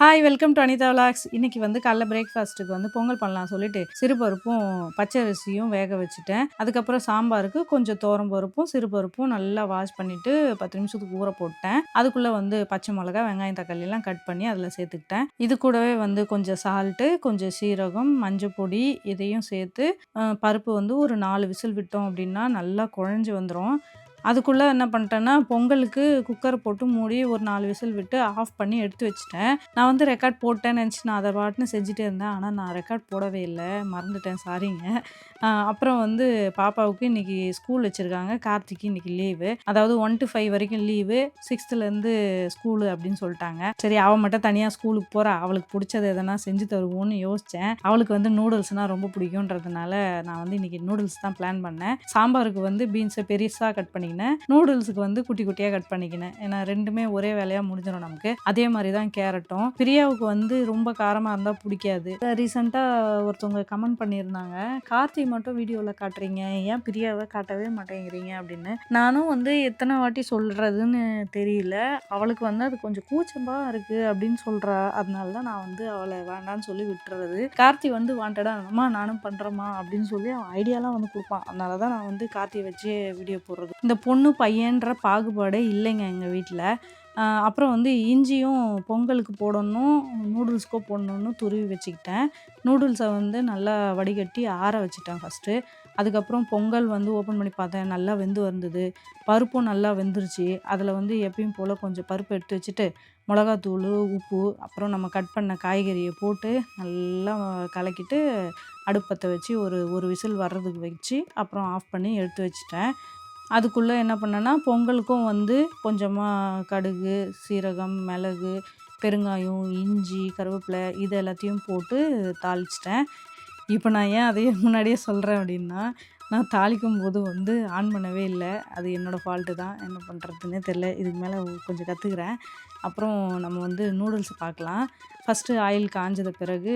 Hi welcome to Anitha vlogs இன்னைக்கு வந்து காலைல பிரேக்ஃபாஸ்ட்டுக்கு வந்து பொங்கல் பண்ணலாம் சொல்லிட்டு சிறுபருப்பும் பச்சை அரிசியும் வேக வச்சுட்டேன். அதுக்கப்புறம் சாம்பாருக்கு கொஞ்சம் தோரம் பருப்பும் சிறுபருப்பும் நல்லா வாஷ் பண்ணிட்டு பத்து நிமிஷத்துக்கு ஊற போட்டேன். அதுக்குள்ளே வந்து பச்சை மிளகா வெங்காயம் தக்காளி எல்லாம் கட் பண்ணி அதில் சேர்த்துக்கிட்டேன். இது கூடவே வந்து கொஞ்சம் சால்ட்டு கொஞ்சம் சீரகம் மஞ்சள் பொடி இதையும் சேர்த்து பருப்பு வந்து ஒரு நாலு விசில் விட்டோம் அப்படின்னா நல்லா குழஞ்சி வந்துடும் அதுக்குள்ளே என்ன பண்ணிட்டேன்னா பொங்கலுக்கு குக்கர் போட்டு மூடி ஒரு நாலு விசில் விட்டு ஆஃப் பண்ணி எடுத்து வச்சுட்டேன். நான் வந்து ரெக்கார்ட் போட்டேன்னு நினச்சி நான் அதை பாட்டுன்னு செஞ்சுட்டே இருந்தேன். ஆனால் நான் ரெக்கார்ட் போடவே இல்லை. மறந்துட்டேன். சாரிங்க அப்புறம் வந்து பாப்பாவுக்கு இன்னைக்கு ஸ்கூல் வச்சுருக்காங்க. கார்த்திக்கு இன்னைக்கு லீவு அதாவது ஒன் டு ஃபைவ் வரைக்கும் லீவு சிக்ஸ்த்துலேருந்து ஸ்கூலு அப்படின்னு சொல்லிட்டாங்க. சரி அவள் மட்டும் தனியாக ஸ்கூலுக்கு போகிறா அவளுக்கு பிடிச்சது எதனா செஞ்சு தருவோன்னு யோசித்தேன் அவளுக்கு வந்து நூடுல்ஸ்னால் ரொம்ப பிடிக்குன்றதுனால நான் வந்து இன்றைக்கி நூடுல்ஸ் தான் பிளான் பண்ணேன். சாம்பாருக்கு வந்து பீன்ஸை பெருசாக கட் பண்ணிக்கினேன். நூடுல்ஸுக்கு வந்து குட்டி குட்டியாக கட் பண்ணிக்கினேன். ஏன்னா ரெண்டுமே ஒரே வேலையாக முடிஞ்சிடும் நமக்கு. அதே மாதிரி தான் கேரட்டும். பிரியாவுக்கு வந்து ரொம்ப காரமாக இருந்தால் பிடிக்காது. ரீசெண்டாக ஒருத்தவங்க கமெண்ட் பண்ணியிருந்தாங்க. கார்த்தி மட்டும் வீடியோவில் காட்டுறீங்க. ஏன் பிரியாவை காட்டவே மாட்டேங்கிறீங்க? அப்படின்னு. நானும் வந்து எத்தனை வாட்டி சொல்கிறதுன்னு தெரியல. அவளுக்கு வந்து அது கொஞ்சம் கூச்சமாக இருக்குது அப்படின்னு சொல்கிறா அதனால தான் நான் வந்து அவளை வேண்டான்னு சொல்லி விட்டுறது. கார்த்தி வந்து வாண்டடா அம்மா நானும் பண்ணுறேம்மா அப்படின்னு சொல்லி அவன் ஐடியாலாம் வந்து கொடுப்பான். அதனால தான் நான் வந்து கார்த்தியை வச்சு வீடியோ போடுறது. இந்த பொண்ணு பையன்ற பாகுபாடே இல்லைங்க எங்கள் வீட்டில் அப்புறம் வந்து இஞ்சியும் பொங்கலுக்கு போடணும் நூடுல்ஸ்க்கோ போடணுன்னு துருவி வச்சுக்கிட்டேன். நூடுல்ஸை வந்து நல்லா வடிகட்டி ஆற வச்சுட்டேன் ஃபஸ்ட்டு அதுக்கப்புறம் பொங்கல் வந்து ஓப்பன் பண்ணி பார்த்தேன் நல்லா வெந்து வந்தது. பருப்பும் நல்லா வெந்துருச்சு. அதில் வந்து எப்பயும் போல் கொஞ்சம் பருப்பு எடுத்து வச்சுட்டு மிளகாத்தூள் உப்பு அப்புறம் நம்ம கட் பண்ண காய்கறியை போட்டு நல்லா கலக்கிட்டு அடுப்பத்தை வச்சு ஒரு ஒரு விசில் வர்றதுக்கு வச்சு அப்புறம் ஆஃப் பண்ணி எடுத்து வச்சுட்டேன். அதுக்குள்ளே என்ன பண்ணேன்னா பொங்கலுக்கும் வந்து கொஞ்சமாக கடுகு சீரகம் மிளகு பெருங்காயம் இஞ்சி கருவேப்பிலை இது எல்லாத்தையும் போட்டு தாளிச்சிட்டேன். இப்போ நான் ஏன் அதையே முன்னாடியே சொல்கிறேன் அப்படின்னா நான் தாளிக்கும் போது வந்து ஆன் பண்ணவே இல்லை. அது என்னோடய ஃபால்ட்டு தான். என்ன பண்ணுறதுன்னே தெரில. இதுக்கு மேலே கொஞ்சம் கற்றுக்குறேன் அப்புறம் நம்ம வந்து நூடுல்ஸ் பார்க்கலாம் ஃபஸ்ட்டு ஆயில் காஞ்சத பிறகு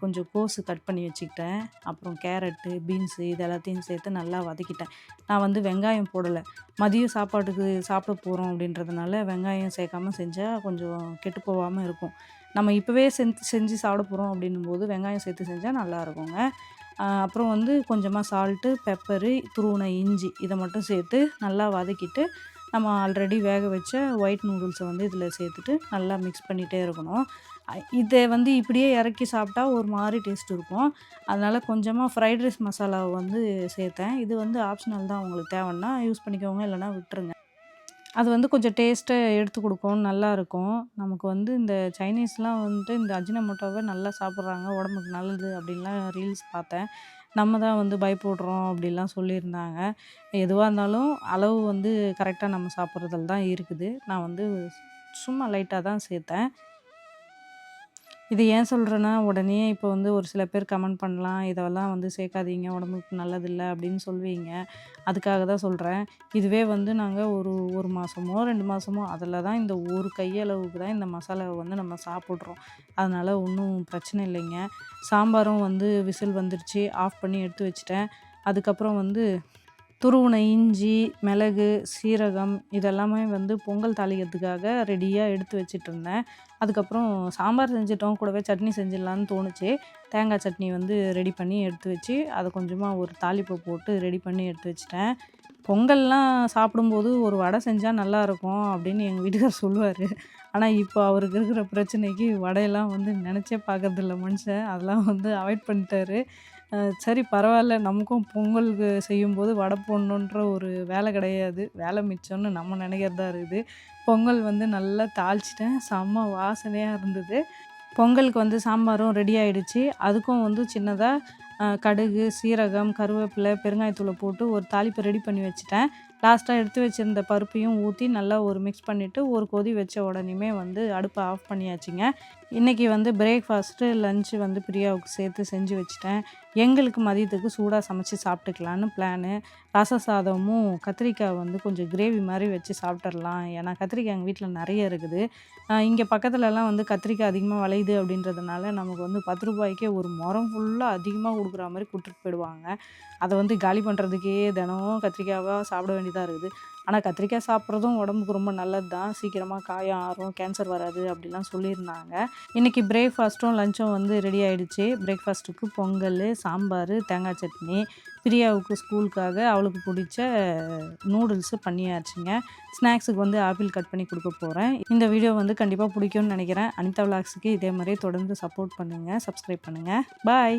கொஞ்சம் கோஸு கட் பண்ணி வச்சுக்கிட்டேன். அப்புறம் கேரட்டு பீன்ஸு இது எல்லாத்தையும் சேர்த்து நல்லா வதக்கிட்டேன். நான் வந்து வெங்காயம் போடலை. மதியம் சாப்பாட்டுக்கு சாப்பிட போகிறோம் அப்படின்றதுனால வெங்காயம் சேர்க்காம செஞ்சால் கொஞ்சம் கெட்டு போகாமல் இருக்கும். நம்ம இப்போவே செஞ்சு செஞ்சு சாப்பிட போகிறோம் அப்படின்னும் போது வெங்காயம் சேர்த்து செஞ்சால் நல்லா இருக்குங்க. அப்புறம் வந்து கொஞ்சமாக சால்ட்டு பெப்பரு துருவின இஞ்சி இதை மட்டும் சேர்த்து நல்லா வதக்கிட்டு நம்ம ஆல்ரெடி வேக வச்ச ஒயிட் நூடுல்ஸை வந்து இதில் சேர்த்துட்டு நல்லா மிக்ஸ் பண்ணிகிட்டே இருக்கணும். இதை வந்து இப்படியே இறக்கி சாப்பிட்டா ஒரு மாதிரி டேஸ்ட் இருக்கும். அதனால் கொஞ்சமாக ஃப்ரைட் ரைஸ் மசாலாவை வந்து சேர்த்தேன். இது வந்து ஆப்ஷனல் தான் உங்களுக்கு தேவைன்னா யூஸ் பண்ணிக்கோங்க இல்லைனா விட்டுருங்க. அது வந்து கொஞ்சம் டேஸ்ட்டை எடுத்து கொடுக்கும் நல்லாயிருக்கும் நமக்கு வந்து இந்த சைனீஸ்லாம் வந்துட்டு இந்த அஜினமோட்டோவை நல்லா சாப்பிட்றாங்க உடம்புக்கு நல்லது அப்படின்லாம் ரீல்ஸ் பார்த்தேன். நம்ம தான் வந்து பயப்படுறோம் அப்படிலாம் சொல்லியிருந்தாங்க. எதுவாக இருந்தாலும் அளவு வந்து கரெக்டாக நம்ம சாப்பிட்றதுல தான் இருக்குது. நான் வந்து சும்மா லைட்டாக தான் சேர்த்தேன். இது ஏன் சொல்கிறேன்னா உடனே இப்போ வந்து ஒரு சில பேர் கமெண்ட் பண்ணலாம் இதெல்லாம் வந்து சேர்க்காதீங்க உடம்புக்கு நல்லதில்லை அப்படின்னு சொல்லுவீங்க. அதுக்காக தான் சொல்கிறேன் இதுவே வந்து நாங்கள் ஒரு ஒரு மாதமோ ரெண்டு மாதமோ அதில் தான் இந்த ஒரு கையளவுக்கு தான் இந்த மசாலாவை வந்து நம்ம சாப்பிட்றோம். அதனால் ஒன்றும் பிரச்சனை இல்லைங்க. சாம்பாரும் வந்து விசில் வந்துருச்சு ஆஃப் பண்ணி எடுத்து வச்சிட்டேன். அதுக்கப்புறம் வந்து துருவின இஞ்சி மிளகு சீரகம் இதெல்லாமே வந்து பொங்கல் தாளிக்கிறதுக்காக ரெடியாக எடுத்து வச்சிட்டு இருந்தேன் அதுக்கப்புறம் சாம்பார் செஞ்சிட்டோம். கூடவே சட்னி செஞ்சிடலான்னு தோணுச்சு. தேங்காய் சட்னி வந்து ரெடி பண்ணி எடுத்து வச்சு அதை கொஞ்சமாக ஒரு தாளிப்பை போட்டு ரெடி பண்ணி எடுத்து வச்சிட்டேன். பொங்கல்லாம் சாப்பிடும்போது ஒரு வடை செஞ்சால் நல்லாயிருக்கும் அப்படின்னு எங்கள் வீட்டுக்கார் சொல்லுவார். ஆனால் இப்போ அவருக்கு இருக்கிற பிரச்சனைக்கு வடையெல்லாம் வந்து நினச்சே பார்க்கறதில்ல மனுஷன். அதெல்லாம் வந்து அவாய்ட் பண்ணிட்டாரு. சரி பரவாயில்ல. நமக்கும் பொங்கலுக்கு செய்யும்போது வடை போடணுன்ற ஒரு வேலை கிடையாது. வேலை மிச்சம்னு நம்ம நினைக்கிறதா இருக்குது. பொங்கல் வந்து நல்லா தாளிச்சிட்டேன். செம்ம வாசனையாக இருந்தது. பொங்கலுக்கு வந்து சாம்பாரும் ரெடி ஆகிடுச்சி அதுக்கும் வந்து சின்னதாக கடுகு சீரகம் கருவேப்பிலை பெருங்காயத்தூளை போட்டு ஒரு தாளிப்பை ரெடி பண்ணி வச்சுட்டேன். லாஸ்ட்டாக எடுத்து வச்சுருந்த பருப்பையும் ஊற்றி நல்லா ஒரு மிக்ஸ் பண்ணிவிட்டு ஒரு கொதி வச்ச உடனேமே வந்து அடுப்பை ஆஃப் பண்ணியாச்சுங்க. இன்றைக்கி வந்து பிரேக்ஃபாஸ்ட்டு லஞ்சு வந்து பிரியாவுக்கு சேர்த்து செஞ்சு வச்சுட்டேன். எங்களுக்கு மதியத்துக்கு சூடாக சமைச்சு சாப்பிட்டுக்கலான்னு பிளானு ரச சாதமும் கத்திரிக்காய் வந்து கொஞ்சம் கிரேவி மாதிரி வச்சு சாப்பிட்றலாம் ஏன்னா கத்திரிக்காய் எங்கள் வீட்டில் நிறைய இருக்குது. இங்கே பக்கத்துலலாம் வந்து கத்திரிக்காய் அதிகமாக விளையுது அப்படின்றதுனால நமக்கு வந்து பத்து ரூபாய்க்கே ஒரு முறம் ஃபுல்லாக அதிகமாக கொடுக்குற மாதிரி கொடுத்துட்டு போயிடுவாங்க. அதை வந்து காலி பண்ணுறதுக்கே தினமும் கத்திரிக்காவாக சாப்பிட வேண்டியது இதாக இருக்குது. ஆனால் கத்திரிக்காய் சாப்பிட்றதும் உடம்புக்கு ரொம்ப நல்லது தான். சீக்கிரமாக காயம் ஆறும் கேன்சர் வராது அப்படிலாம் சொல்லியிருந்தாங்க. இன்றைக்கி பிரேக்ஃபாஸ்ட்டும் லஞ்சும் வந்து ரெடி ஆகிடுச்சு பிரேக்ஃபாஸ்ட்டுக்கு பொங்கல் சாம்பார் தேங்காய் சட்னி. பிரியாவுக்கு ஸ்கூலுக்காக அவளுக்கு பிடிச்ச நூடுல்ஸு பண்ணியாச்சுங்க. ஸ்நாக்ஸுக்கு வந்து ஆப்பிள் கட் பண்ணி கொடுக்க போகிறேன் இந்த வீடியோ வந்து கண்டிப்பாக பிடிக்கும்னு நினைக்கிறேன். அனிதா விலாக்ஸுக்கு இதே மாதிரி தொடர்ந்து சப்போர்ட் பண்ணுங்கள் சப்ஸ்கிரைப் பண்ணுங்கள் பாய்